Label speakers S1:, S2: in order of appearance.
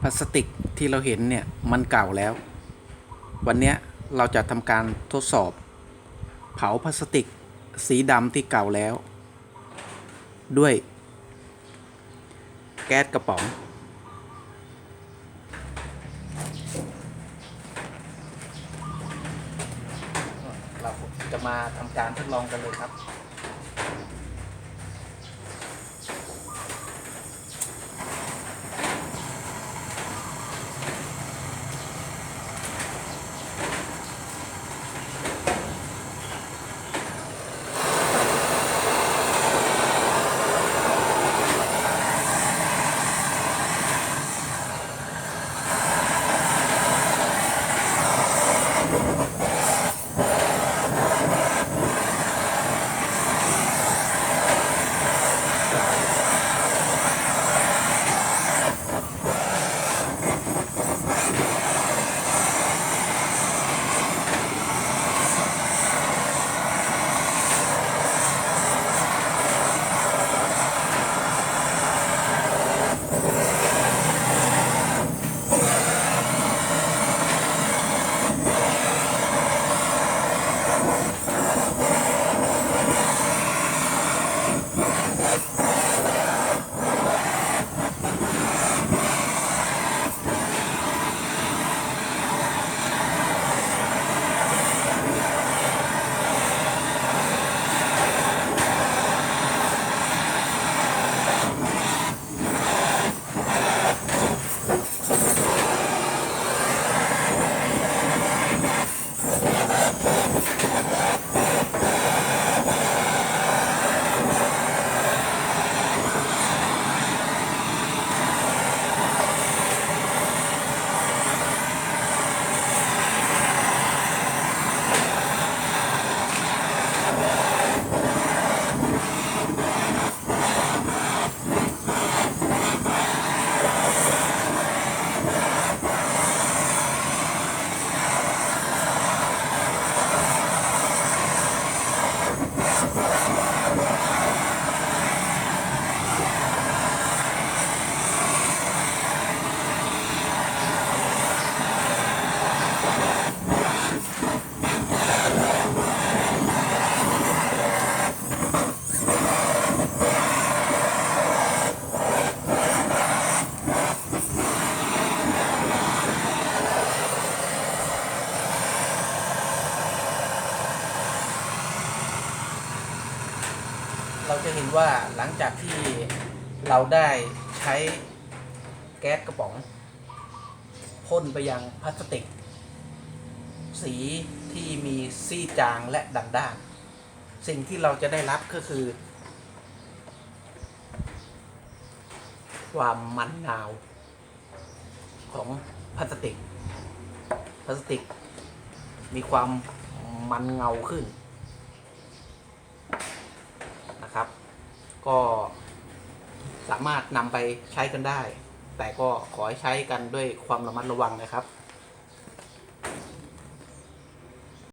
S1: พลาสติกที่เราเห็นเนี่ยมันเก่าแล้ว วันนี้เราจะทำการทดสอบ เผาพลาสติกสีดำที่เก่าแล้ว ด้วย แก๊สกระป๋องเราจะมาทำการทดลองกันเลยครับ เราจะเห็นว่าหลังจากที่เราได้ใช้แก๊สกระป๋องพ่นไปยังพลาสติก สีที่มีซี่จางและดันด้าน สิ่งที่เราจะได้รับก็คือ ความมันนาวของพลาสติก พลาสติก มีความมันเงาขึ้น นะครับ ก็สามารถนำไปใช้กันได้ แต่ก็ขอให้ใช้กันด้วยความระมัดระวังนะครับ